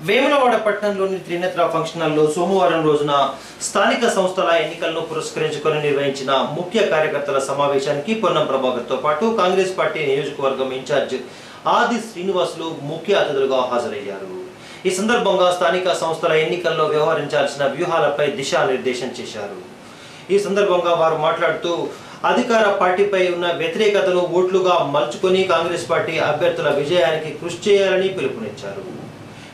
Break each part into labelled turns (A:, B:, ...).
A: వేములవాడ పట్టణంలోని త్రినేత్ర ఫంక్షన్ హాల్లో సోమవారం రోజున స్థానిక సంస్థల ఎన్నికలను పురస్కరించుకొని నిర్వహించిన ముఖ్య కార్యకర్తల సమావేశానికి పొన్నం ప్రభాకర్తో పాటు కాంగ్రెస్ పార్టీ నియోజకవర్గం ఇన్ఛార్జ్ ఆది శ్రీనివాసులు ముఖ్య అతిథులుగా హాజరయ్యారు. ఈ సందర్భంగా స్థానిక సంస్థల ఎన్నికల్లో వ్యవహరించాల్సిన వ్యూహాలపై దిశానిర్దేశం చేశారు. ఈ సందర్భంగా వారు మాట్లాడుతూ అధికార పార్టీపై ఉన్న వ్యతిరేకతను ఓట్లుగా మలుచుకొని కాంగ్రెస్ పార్టీ అభ్యర్థుల విజయానికి కృషి చేయాలని పిలుపునిచ్చారు.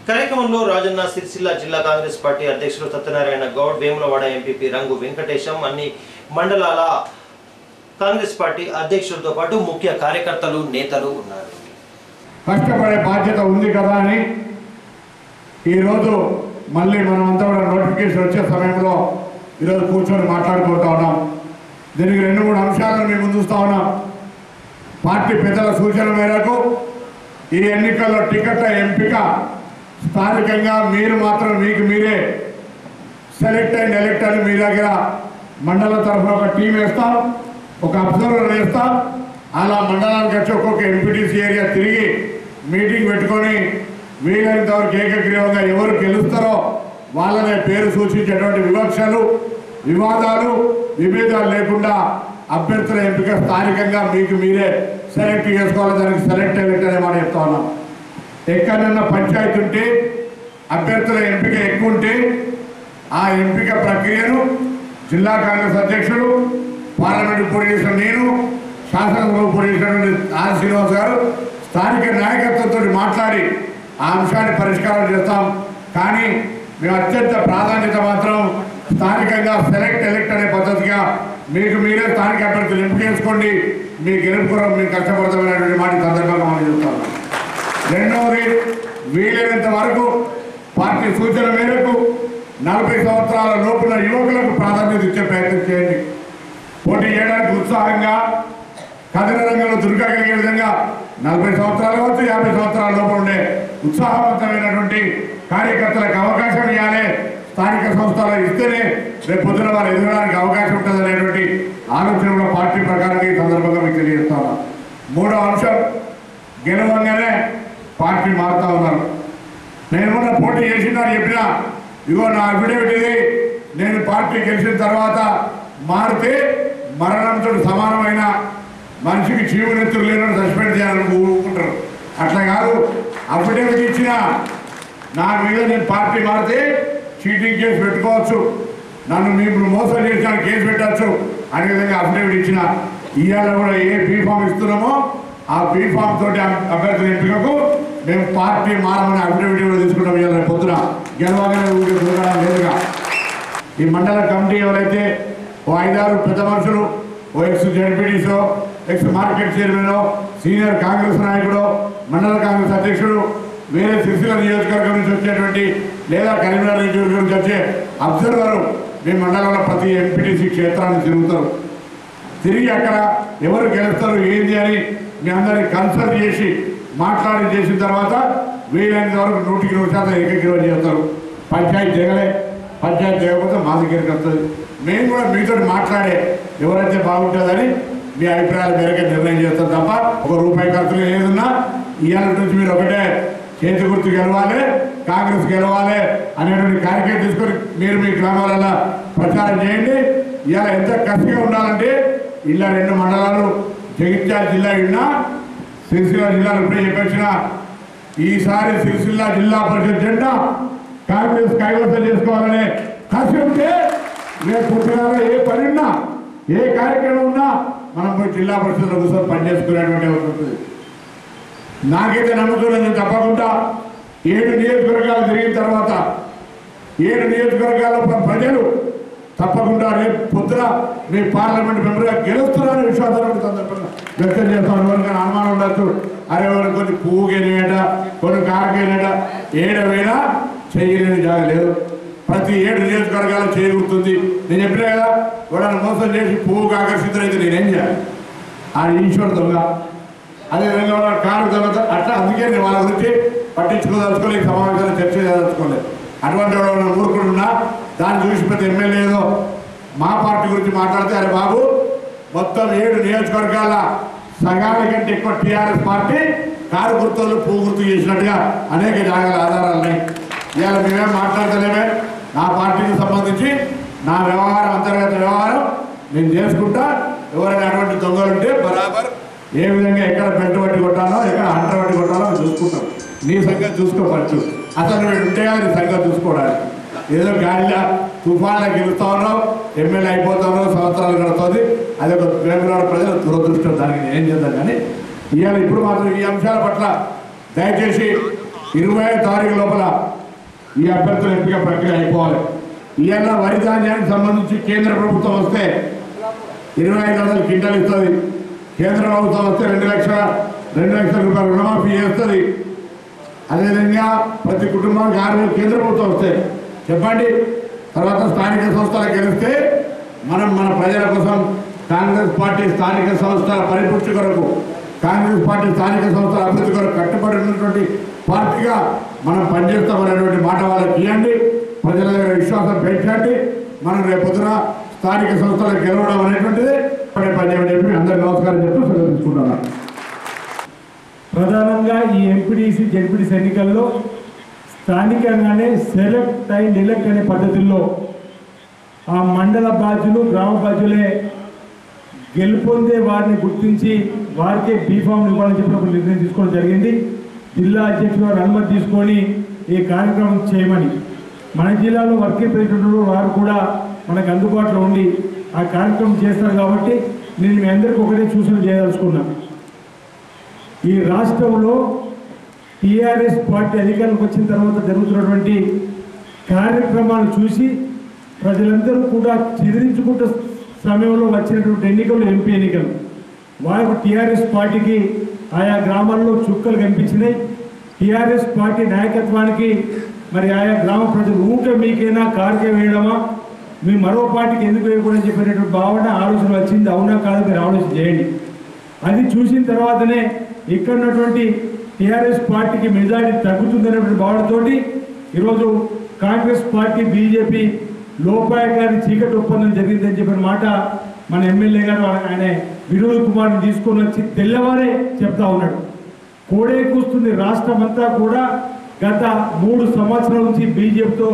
A: కార్యక్రమంలో రాజన్న సిరిసిల్ల జిల్లా కాంగ్రెస్ పార్టీ అధ్యక్షులు సత్యనారాయణ గౌడ్ వేములవాడ ఎంపీపీ రంగు వెంకటేశం అన్ని మండలాల కాంగ్రెస్ పార్టీ అధ్యక్షులతో పాటు ముఖ్య కార్యకర్తలు నేతలు ఉన్నారు.
B: కష్టపడే బాధ్యత ఉంది కదా అని ఈరోజు మళ్ళీ మనం కూడా నోటిఫికేషన్ వచ్చే సమయంలో ఈరోజు కూర్చొని మాట్లాడుకుంటా ఉన్నాం. దీనికి రెండు మూడు అంశాలను మేము ముందుస్తూ ఉన్నాం. పార్టీ పెద్దల సూచన మేరకు ఈ ఎన్నికల్లో టికెట్ల ఎంపిక స్థానికంగా మీరు మాత్రం మీకు మీరే సెలెక్ట్ అయిన ఎలెక్ట్ అని మీ దగ్గర మండలం తరఫున ఒక టీం వేస్తాం ఒక అబ్జర్వర్ వేస్తాం. అలా మండలానికి వచ్చి ఒక్కొక్క ఎంపీటీసీ ఏరియా తిరిగి మీటింగ్ పెట్టుకొని వీలైనంత వరకు ఏకగ్రీవంగా ఎవరు గెలుస్తారో వాళ్ళనే పేరు సూచించేటువంటి వివక్షలు వివాదాలు విభేదాలు లేకుండా అభ్యర్థుల ఎంపిక స్థానికంగా మీకు మీరే సెలెక్ట్ చేసుకోవాలి దానికి సెలెక్ట్ ఎలెక్ట్ అనే మాట చెప్తా ఉన్నాం. ఎక్కడన్నా పంచాయతీ ఉంటే అభ్యర్థుల ఎంపిక ఎక్కువ ఉంటే ఆ ఎంపిక ప్రక్రియను జిల్లా కాంగ్రెస్ అధ్యక్షుడు పార్లమెంట్ పోటీ చేసిన నేను శాసనసభ పోటీ చేసినటువంటి ఆర్ శ్రీనివాస్ గారు స్థానిక నాయకత్వంతో మాట్లాడి ఆ అంశాన్ని పరిష్కారం చేస్తాం. కానీ మేము అత్యంత ప్రాధాన్యత మాత్రం స్థానికంగా సెలెక్ట్ ఎలెక్ట్ అనే పద్ధతిగా మీకు మీరే స్థానిక అభ్యర్థులు ఎంపిక చేసుకోండి. మీ గెలుపు కొరకు మేము కష్టపడతామనేటువంటి మాట సందర్భంగా మనం చెప్తాము రెండవది వీలైనంత వరకు పార్టీ సూచన మేరకు నలభై సంవత్సరాల లోపుల యువకులకు ప్రాధాన్యత ఇచ్చే ప్రయత్నం చేయండి. పోటీ చేయడానికి ఉత్సాహంగా కథన రంగంలో దుర్గగలిగే విధంగా నలభై సంవత్సరాల కావచ్చు యాభై సంవత్సరాల లోపు ఉండే ఉత్సాహవంతమైనటువంటి కార్యకర్తలకు అవకాశం ఇవ్వాలి. స్థానిక సంస్థలు ఇస్తేనే రేపు పొద్దున వారు ఎదగడానికి అవకాశం ఉంటుంది అనేటువంటి ఆలోచన కూడా పార్టీ ప్రకారంగా ఈ సందర్భంగా మీకు తెలియజేస్తాను మూడో అంశం గెలవంగానే పార్టీ మారుతా ఉన్నారు. నేను మొన్న పోటీ చేసిందని చెప్పినా ఇగో నా అఫిడేవిట్ ఇది. నేను పార్టీ గెలిచిన తర్వాత మారితే మరణంతో సమానమైన మనిషికి జీవనెత్తులు లేనని సస్పెండ్ చేయాలని ఊరుకుంటారు. అట్లా కాదు. అఫిడేవిట్ ఇచ్చిన నా మీద నేను పార్టీ మారితే చీటింగ్ కేసు పెట్టుకోవచ్చు. నన్ను మీరు మోసం చేసిన కేసు పెట్టచ్చు అనే విధంగా అఫిడేవిట్ ఇచ్చిన. ఇవాళ కూడా ఏ బీఫామ్ ఇస్తున్నామో ఆ బీఫామ్ తోటి అభ్యర్థుల ఎంపికకు మేము పార్టీ మారమని అఫిడేవిట్ కూడా తీసుకుంటాం ఇవాళ పొద్దున. గెలవగానే ఊరికి లేదుగా. ఈ మండల కమిటీ ఎవరైతే ఓ ఐదారు పెద్ద మనుషులు ఓ ex జడ్పీటీసో ex market chairman senior Congress నాయకుడు మండల కాంగ్రెస్ అధ్యక్షుడు వేరే సిరిసిల్ల నియోజకవర్గం నుంచి వచ్చేటువంటి లేదా కరీంనగర్ నియోజకవర్గం నుంచి వచ్చే అబ్జర్వరు మీ మండలంలో ప్రతి ఎంపీటీసీ క్షేత్రాన్ని తిరుగుతారు. తిరిగి అక్కడ ఎవరు గెలుస్తారు ఏంది అని మీ అందరిని కన్సల్ట్ చేసి మాట్లాడి చేసిన తర్వాత వీలైనంత వరకు నూటికి నూరు శాతం ఏకగ్రీవం చేస్తారు. పంచాయతీ దిగలే పంచాయతీ చేయకపోతే మా దగ్గరికి వస్తుంది. మేము కూడా మీతో మాట్లాడే ఎవరైతే బాగుంటుందని మీ అభిప్రాయాల మేరకే నిర్ణయం చేస్తాం తప్ప ఒక రూపాయి ఖర్చులు ఏదన్నా ఇవాళ నుంచి మీరు ఒకటే చేతి గుర్తు గెలవాలి కాంగ్రెస్ గెలవాలి అనేటువంటి కార్యక్రమం తీసుకొని మీరు మీ గ్రామాలలో ప్రచారం చేయండి. ఇలా ఎంత కసిగా ఉండాలంటే ఇలా రెండు మండలాలు జగిత్యాల జిల్లా ఉన్నా సిరిసిల్ల జిల్లా ఇప్పుడే చెప్పొచ్చిన ఈసారి సిరిసిల్ల జిల్లా పరిషత్ జెండా కాంగ్రెస్ కైవసం చేసుకోవాలనే కసి ఉంటే రేపు పుట్టినారా ఏ పని ఉన్నా ఏ కార్యక్రమం ఉన్నా మనం పోయి జిల్లా పరిషత్లో కూర్చొని పనిచేసుకునేటువంటి అవసరం ఉంటుంది నాకైతే నమ్మకం నేను తప్పకుండా. ఏడు నియోజకవర్గాలు తిరిగిన తర్వాత ఏడు నియోజకవర్గాల ప్రజలు తప్పకుండా రేపు పొద్దున మీ పార్లమెంట్ మెంబర్గా గెలుస్తున్నారని విశ్వాసాన్ని సందర్భంగా వ్యక్తం చేస్తాను. ఎవరికైనా అనుమానం కావచ్చు అరే ఎవరు కొన్ని పువ్వు గెలివేట కొన్ని కారు గెలివేట ఏడవైనా చేయలేని జాగ లేదు. ప్రతి ఏడు నియోజకవర్గాలు చేయగలుగుతుంది నేను చెప్పినా కదా ఎవడన్నా మోసం చేసి పువ్వుకు ఆకర్షితులైతే నేనేం చేయాలి? ఆ ఈశ్వర్ దొంగ. అదేవిధంగా వాళ్ళ కారు దొంగ అట్లా అందుకే నేను వాళ్ళ గురించి పట్టించుకోదలుచుకోలేదు సమావేశాలు చర్చ చేయదలుచుకోలేదు అటువంటి వాళ్ళు ఎవరైనా దాన్ని చూసి ప్రతి ఎమ్మెల్యే ఏదో మా పార్టీ గురించి మాట్లాడితే అరే బాబు మొత్తం ఏడు నియోజకవర్గాల సగానికంటే ఎక్కువ టీఆర్ఎస్ పార్టీ కారు గుర్తులు పువ్వు గుర్తు చేసినట్టుగా అనేక జాగాల ఆధారాలు ఉన్నాయి. ఇవాళ మేమేం మాట్లాడతలేమే. నా పార్టీకి సంబంధించి నా వ్యవహారం అంతర్గత వ్యవహారం నేను చేసుకుంటా. ఎవరైనా అటువంటి దొంగలుంటే బరాబర్ ఏ విధంగా ఎక్కడ బెల్ట్ పట్టి కొట్టాలో ఎక్కడ అంటర్ పట్టి కొట్టాలో చూసుకుంటాం. నీ సంగతి చూసుకోవచ్చు అసలు ఉంటే నీ సంగతి చూసుకోవడానికి. ఏదో గాలిలో తుఫాన్లో గెలుస్తూ ఉన్నావు ఎమ్మెల్యే అయిపోతావు సంవత్సరాలు గడుతుంది అది ఒక వేమనాడు ప్రజల దురదృష్టం దానికి నేను ఏం చేద్దాం కానీ ఇవాళ ఇప్పుడు మాత్రం ఈ అంశాల పట్ల దయచేసి ఇరవై తారీఖు లోపల ఈ అభ్యర్థుల ఎంపిక ప్రక్రియ అయిపోవాలి. ఇవాళ వరి ధాన్యానికి సంబంధించి కేంద్ర ప్రభుత్వం వస్తే ఇరవై ఐదు వందల క్వింటాలు ఇస్తుంది. కేంద్ర ప్రభుత్వం వస్తే రెండు లక్షల రెండు లక్షల రూపాయలు రుణమాఫీ చేస్తుంది. అదేవిధంగా ప్రతి కుటుంబానికి ఆరు వేలు కేంద్ర ప్రభుత్వం వస్తే చెప్పండి. తర్వాత స్థానిక సంస్థలు గెలిస్తే మనం మన ప్రజల కోసం కాంగ్రెస్ పార్టీ స్థానిక సంస్థల పరిపుష్టి కొరకు కాంగ్రెస్ పార్టీ స్థానిక సంస్థల అభివృద్ధి కొరకు కట్టుబడి ఉన్నటువంటి పార్టీగా మనం పనిచేస్తామనేటువంటి మాట వాళ్ళకి ఇవ్వండి. ప్రజల దగ్గర విశ్వాసం పెంచండి. మనం రేపొద్దున స్థానిక సంస్థలు గెలవడం అనేటువంటిది పడే పని చెప్పి అందరికీ నమస్కారం చెప్తూ సెలవు తీసుకుంటున్నాను.
C: ప్రధానంగా ఈ ఎంపీడీసీ జడ్పీడీసీ ఎన్నికల్లో స్థానికంగానే సెలెక్ట్ అండ్ ఎలెక్ట్ అనే పద్ధతుల్లో ఆ మండల బాధ్యులు గ్రామ బాధ్యులే గెలుపొందే వారిని గుర్తించి వారికే బీఫామ్ ఇవ్వాలని చెప్పినప్పుడు నిర్ణయం తీసుకోవడం జరిగింది. జిల్లా అధ్యక్షుడు వారు అనుమతి తీసుకొని ఈ కార్యక్రమం చేయమని. మన జిల్లాలో వర్కింగ్ ప్రెసిడెంట్లు వారు కూడా మనకు అందుబాటులో ఉండి ఆ కార్యక్రమం చేస్తారు కాబట్టి నేను మీ అందరికీ ఒకటే సూచన చేయదలుచుకున్నాను ఈ రాష్ట్రంలో టీఆర్ఎస్ పార్టీ అధికారంలోకి వచ్చిన తర్వాత జరుగుతున్నటువంటి కార్యక్రమాలు చూసి ప్రజలందరూ కూడా చెదిరించుకుంటే సమయంలో వచ్చినటువంటి ఎన్నికలు ఎంపీ ఎన్నికలు. వారికి టీఆర్ఎస్ పార్టీకి ఆయా గ్రామాల్లో చుక్కలు కనిపించినాయి. టీఆర్ఎస్ పార్టీ నాయకత్వానికి మరి ఆయా గ్రామ ప్రజలు ఊకే మీకైనా కారుకే వేయడమా? మీ మరో పార్టీకి ఎందుకు వేయకూడదని చెప్పినటువంటి భావన ఆలోచన వచ్చింది. అవునా కాదు మీరు ఆలోచన చేయండి. అది చూసిన తర్వాతనే ఇక్కడ ఉన్నటువంటి టీఆర్ఎస్ పార్టీకి మెజారిటీ తగ్గుతుందనేటువంటి భావనతోటి ఈరోజు కాంగ్రెస్ పార్టీ బీజేపీ లోపాయకారి చీకటి ఒప్పందం జరిగిందని చెప్పిన మాట మన ఎమ్మెల్యే గారు ఆయన వినోద్ కుమార్ని తీసుకొని వచ్చి తెల్లవారే చెప్తా ఉన్నాడు. కోడే కూస్తుంది రాష్ట్రం అంతా కూడా గత మూడు సంవత్సరాల నుంచి బీజేపీతో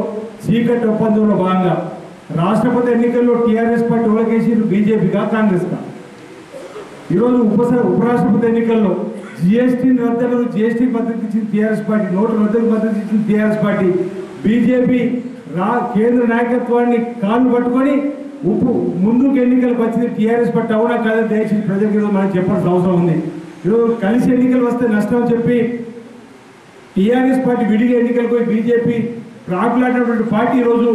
C: చీకటి ఒప్పందంలో భాగంగా. రాష్ట్రపతి ఎన్నికల్లో టీఆర్ఎస్ పార్టీ ఓలకేసి బీజేపీగా కాంగ్రెస్గా ఈరోజు ఉపస ఉపరాష్ట్రపతి ఎన్నికల్లో జిఎస్టీని రద్దలు జిఎస్టీ మద్దతు ఇచ్చిన టీఆర్ఎస్ పార్టీ నోటు రద్దకు మద్దతు ఇచ్చిన టీఆర్ఎస్ పార్టీ బీజేపీ రా కేంద్ర నాయకత్వాన్ని కాళ్ళు పట్టుకొని ఉప్పు ముందుకు ఎన్నికలకు వచ్చింది టీఆర్ఎస్ పార్టీ అవునా కాదా దయచేసి ప్రజలకు మనం చెప్పాల్సిన అవసరం ఉంది. ఈరోజు కలిసి ఎన్నికలు వస్తే నష్టం అని చెప్పి టీఆర్ఎస్ పార్టీ విడిగా ఎన్నికలకు పోయి బీజేపీ ప్రాకులాడినటువంటి పార్టీ ఈరోజు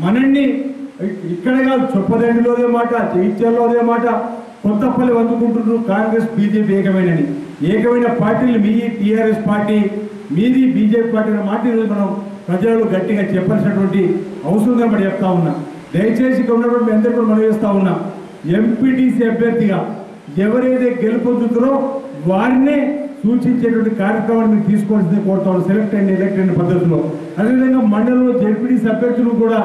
C: మనల్ని ఇక్కడ కాదు చొప్పదండిలోదే మాట జైత్యాల్లోదే మాట కొత్తపల్లి అందుకుంటున్నారు కాంగ్రెస్ బీజేపీ ఏకమైనని. ఏకమైన పార్టీలు మీ టీఆర్ఎస్ పార్టీ మీది బీజేపీ పార్టీ అనే మాట ఈరోజు మనం ప్రజలు గట్టిగా చెప్పాల్సినటువంటి అవసరం కనబడి చెప్తా ఉన్నా. దయచేసి ఇక్కడ ఉన్నటువంటి అందరూ కూడా మనం చేస్తా ఉన్నా. ఎంపీటీసీ అభ్యర్థిగా ఎవరైతే గెలుపొందుతారో వారినే సూచించేటువంటి కార్యక్రమాన్ని మీరు తీసుకోవాల్సిందే కోరుతాను సెలెక్ట్ అండ్ ఎలక్ట్ అయిన పద్ధతిలో. అదేవిధంగా మండలంలో జడ్పీటీసీ అభ్యర్థులు కూడా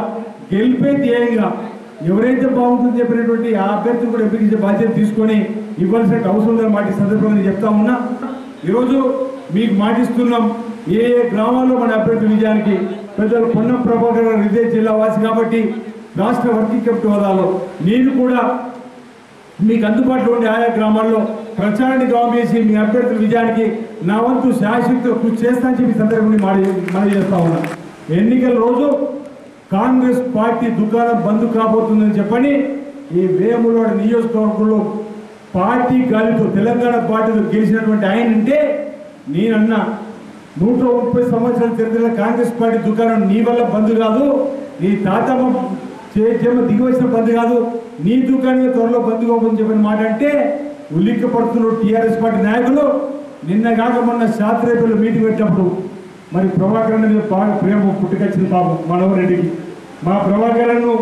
C: గెలిపే ధ్యేయంగా ఎవరైతే బాగుంటుందో చెప్పినటువంటి ఆ అభ్యర్థిని కూడా ఎంపిక బాధ్యత తీసుకొని ఇవ్వాల్సిన అవసరం ఉందని మాట సందర్భంగా చెప్తా ఉన్నా. ఈరోజు మీకు మాటిస్తున్నాం ఏ ఏ గ్రామాల్లో మన అభ్యర్థి విజయానికి పెద్దలు పొన్నం ప్రభాకర్ గారు ఇదే జిల్లా వాసి కాబట్టి రాష్ట్ర వర్కింగ్ కమిటీ హోదాలో నేను కూడా మీకు అందుబాటులో ఉండే ఆయా గ్రామాల్లో ప్రచారాన్ని గ్రామం చేసి మీ అభ్యర్థుల విజయానికి నా వంతు శాశ్వత కృషి చేస్తానని చెప్పి సందర్భంగా మాట మనవి చేస్తా ఉన్నా. ఎన్నికల రోజు కాంగ్రెస్ పార్టీ దుకాణం బంద్ కాబోతుందని చెప్పని ఈ వేములవాడ నియోజకవర్గంలో పార్టీ గాలితో తెలంగాణ పార్టీతో గెలిచినటువంటి ఆయన ఉంటే నేనన్నా. నూట ముప్పై సంవత్సరాలు చరిత్రలో కాంగ్రెస్ పార్టీ దుకాణం నీ వల్ల బంద్ కాదు నీ తాతమ్మ చేమ దిగి బంద్ కాదు నీ దుకాణమే త్వరలో బంద్ కావని చెప్పిన మాట అంటే ఉల్లిక్క పడుతున్న టీఆర్ఎస్ పార్టీ నాయకులు నిన్న కాక మొన్న శాస్త్రేపల్లి మీటింగ్ పెట్టినప్పుడు మరి ప్రభాకర్ అన్న మీద బాగా ప్రేమ పుట్టుకొచ్చింది పాపం మనవరెడ్డికి మా ప్రభాకరన్ను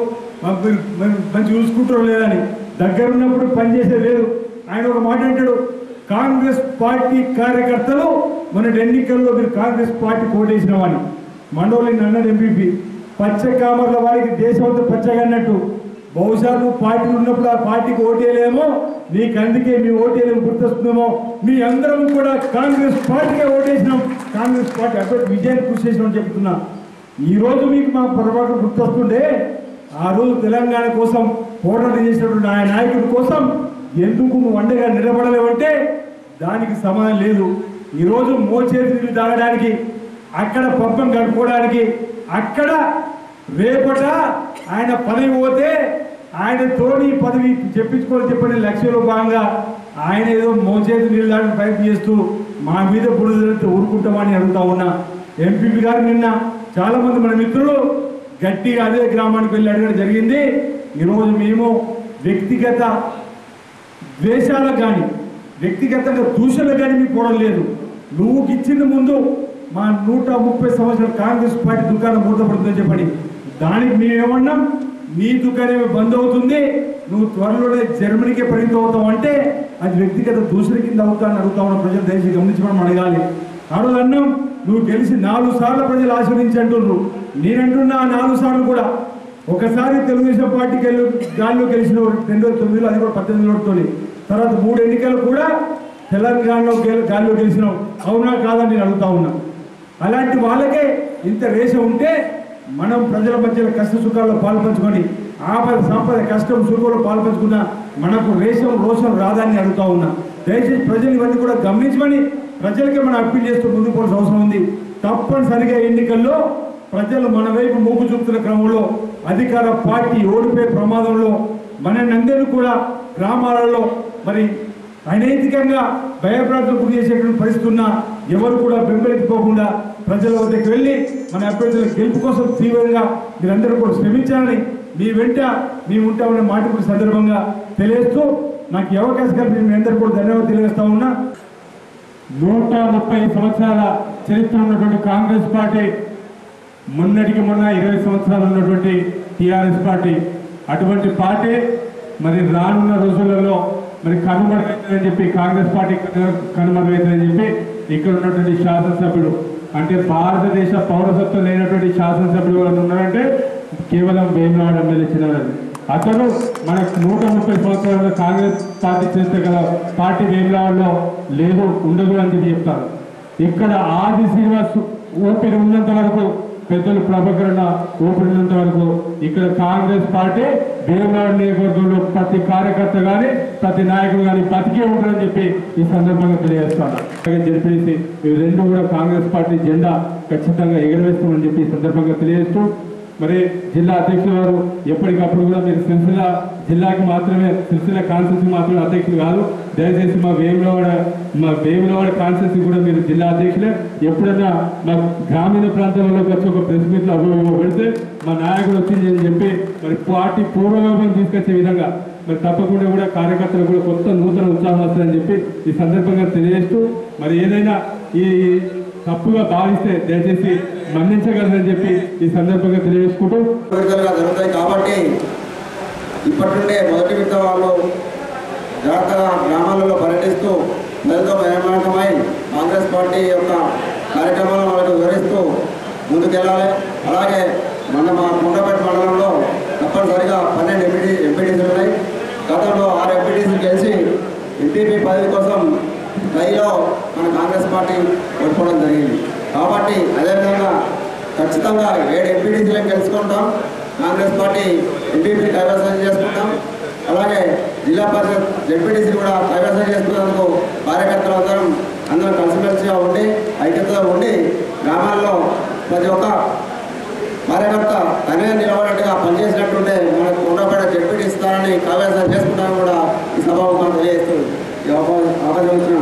C: మంచి చూసుకుంటారో లేదని దగ్గర ఉన్నప్పుడు పనిచేసే లేదు. ఆయన ఒక మాట అంటాడు కాంగ్రెస్ పార్టీ కార్యకర్తలు మొన్నటి ఎన్నికల్లో మీరు కాంగ్రెస్ పార్టీ కోటేసిన వాడిని మండలి నన్నడు ఎంపీపీ పచ్చ కామర్ల వారికి దేశం అంతా పచ్చగా అన్నట్టు. బహుశా నువ్వు పార్టీ ఉన్నప్పుడు ఆ పార్టీకి ఓటేయలేమో? నీకు అందుకే మీ ఓటేయలేము గుర్తొస్తుందేమో? మీ అందరం కూడా కాంగ్రెస్ పార్టీకే ఓటేసినాం. కాంగ్రెస్ పార్టీ అభ్యర్థి విజయాన్ని కృషి చేసినామని చెప్తున్నా. ఈరోజు మీకు మా పొరపాటు గుర్తొస్తుండే ఆ రోజు తెలంగాణ కోసం పోరాటం చేసినటువంటి ఆ నాయకుడి కోసం ఎందుకు నువ్వు అండగా నిలబడలేవంటే దానికి సమానం లేదు. ఈరోజు మోచేతి నీళ్ళు తాగడానికి అక్కడ పబ్బం గడుపుకోవడానికి అక్కడ రేపట ఆయన పదవి పోతే ఆయన తోని పదవి చెప్పించుకొని చెప్పిన లక్ష్యంలో భాగంగా ఆయన ఏదో మోచేతి నీళ్ళు ప్రయత్నం చేస్తూ మా మీద బుడిదలతో ఊరుకుంటామని అడుగుతా ఉన్నా. ఎంపీపీ గారు నిన్న చాలామంది మన మిత్రులు గట్టిగా అదే గ్రామానికి వెళ్ళి అడగడం జరిగింది. ఈరోజు మేము వ్యక్తిగత ద్వేషాలకు కానీ వ్యక్తిగతంగా దూషణలకు కానీ మీకు పోవడం లేదు. నువ్వు ఇచ్చిన ముందు మా నూట ముప్పై సంవత్సరాల కాంగ్రెస్ పార్టీ దుకాణం మూతపడుతుందని చెప్పండి దానికి మేమేమన్నాం నీ దుకాణమే బంద్ అవుతుంది. నువ్వు త్వరలోనే జర్మనీకే పరిమితం అవుతావు అంటే అది వ్యక్తిగత దూషణ కింద అవుతానని అడుగుతా ఉన్న ప్రజలు దయచేసి గమనించడం అడగాలి. ఆ అన్నాం నువ్వు గెలిచి నాలుగు సార్లు ప్రజలు ఆశీర్వించి అంటున్నారు నేనంటున్నా నాలుగు సార్లు కూడా. ఒకసారి తెలుగుదేశం పార్టీకి వెళ్ళి గాల్లో గెలిచిన రెండు వేల తొమ్మిదిలో అది కూడా పద్దెనిమిది ఓటుతోని తర్వాత మూడు ఎన్నికలు కూడా తెలంగాణలో గెల గాల్లో గెలిచినావు అవునా కాదని నేను అడుగుతా ఉన్నా. అలాంటి వాళ్ళకే ఇంత రేష ఉంటే మనం ప్రజల మధ్యలో కష్ట సుఖాల్లో పాల్పంచుకొని ఆపద సంపద కష్టం సుఖంలో పాల్పంచుకున్న మనకు వేషం రోషం రాదని అడుగుతా ఉన్నా. దయచేసి ప్రజలు ఇవన్నీ కూడా గమనించమని ప్రజలకే మనం అప్పీల్ చేస్తూ ముందుకు పోవాల్సిన అవసరం ఉంది. తప్పనిసరిగా ఎన్నికల్లో ప్రజలు మన వైపు మొగ్గు చూపుతున్న క్రమంలో అధికార పార్టీ ఓడిపోయే ప్రమాదంలో మనందరూ కూడా గ్రామాలలో మరి అనైతికంగా భయప్రాంతం గురి చేసేటువంటి పరిస్థితున్న ఎవరు కూడా బెంబెలెత్తిపోకుండా ప్రజల వద్దకు వెళ్ళి మన అభ్యర్థుల గెలుపు కోసం తీవ్రంగా మీరందరూ కూడా శ్రమించాలని మీ వెంట మేము ఉంటామనే మాట కూడా సందర్భంగా తెలియస్తూ నాకు ఈ అవకాశం కలిపి మీ అందరూ కూడా ధన్యవాదాలు తెలియజేస్తా ఉన్నా. నూట ముప్పై సంవత్సరాల చరిత్ర ఉన్నటువంటి కాంగ్రెస్ పార్టీ మొన్నటికి మొన్న ఇరవై సంవత్సరాలు ఉన్నటువంటి టీఆర్ఎస్ పార్టీ. అటువంటి పార్టీ మరి రానున్న రోజులలో మరి కనుమరుగైతుందని చెప్పి కాంగ్రెస్ పార్టీ కనుమరుగైతుందని చెప్పి ఇక్కడ ఉన్నటువంటి శాసనసభ్యుడు అంటే భారతదేశ పౌరసత్వం లేనటువంటి శాసనసభ్యులు వాళ్ళు ఉన్నారంటే కేవలం వేమనాడు ఎమ్మెల్యే చిన్నారని అతను మనకు నూట ముప్పై సంవత్సరాల కాంగ్రెస్ పార్టీ చేస్తే గల పార్టీ వేమనాడులో లేదు ఉండదు అని చెప్పి చెప్తారు. ఇక్కడ ఆది శ్రీనివాస్ ఓపెన్ ఉన్నంత వరకు పెద్దలు ప్రభకరణ ఊపిరినంత వరకు ఇక్కడ కాంగ్రెస్ పార్టీ వేమనాడు నియోజకవర్గంలో ప్రతి కార్యకర్త కానీ ప్రతి నాయకుడు కానీ బతికే ఉంటారని చెప్పి ఈ సందర్భంగా తెలియజేస్తాను. చెప్పేసి జరిపేసి ఇవి రెండు కూడా కాంగ్రెస్ పార్టీ జెండా ఖచ్చితంగా ఎగరవేస్తామని చెప్పి ఈ సందర్భంగా తెలియజేస్తూ మరి జిల్లా అధ్యక్షులు వారు ఎప్పటికప్పుడు కూడా మీరు సిరిసిల్ల జిల్లాకి మాత్రమే సిరిసిల్ల కాన్స్టిట్యూన్సీ మాత్రమే అధ్యక్షులు కాదు. దయచేసి మా వేములవాడ మా వేములవాడ కాన్స్టిట్యూన్సీ కూడా మీరు జిల్లా అధ్యక్షులే. ఎప్పుడైనా మా గ్రామీణ ప్రాంతాలలోకి వచ్చి ఒక ప్రెస్ మీట్లో పెడితే మా నాయకుడు వచ్చింది అని చెప్పి మరి పార్టీ పూర్వవైభవం తీసుకొచ్చే విధంగా మరి తప్పకుండా కూడా కార్యకర్తలు కూడా కొత్త నూతన ఉత్సాహం వస్తుందని చెప్పి ఈ సందర్భంగా తెలియజేస్తూ మరి ఏదైనా ఈ తప్పుగా భావిస్తే దయచేసి మన్నించగలరని చెప్పి ఈ సందర్భంగా తెలియజేసుకుంటూ
D: జరుగుతాయి కాబట్టి ఇప్పటి నుండే మొదటి విడత వాళ్ళు జాగ్రత్తగా గ్రామాలలో పర్యటిస్తూ ప్రజలతో మయమాటమై కాంగ్రెస్ పార్టీ యొక్క కార్యక్రమాలను వాళ్ళకు వివరిస్తూ ముందుకెళ్ళాలి. అలాగే మన మా కొండపేట మండలంలో తప్పనిసరిగా పన్నెండు ఎంపీటీ ఎంపీటీసీలు ఉన్నాయి. గతంలో ఆరు ఎంపీటీసీలు కలిసి ఎంపీపీ పదవి కోసం స్థాయిలో మన కాంగ్రెస్ పార్టీ ఓడిపోవడం జరిగింది. కాబట్టి అదేవిధంగా ఖచ్చితంగా ఏడు ఎంపీడీసీలను గెలుచుకుంటాం. కాంగ్రెస్ పార్టీ ఎంపీపీ కైవసం చేసుకుంటాం. అలాగే జిల్లా పరిషత్ జడ్పీటీసీ కూడా కైవసం చేసుకున్నందుకు కార్యకర్తలు అందరం అందరం కలిసిమెలిసిగా ఉండి ఐక్యతగా ఉండి గ్రామాల్లో ప్రతి ఒక్క కార్యకర్త తనే నిలబడినట్టుగా పనిచేసినట్టుంటే మనకు ఉండబడే జడ్పీటీ స్థానాన్ని కైవసం చేసుకుంటామని కూడా ఈ సభ తెలియజేస్తూ తెలియజేస్తుంది అవకాశం అవకాశం ఇచ్చిన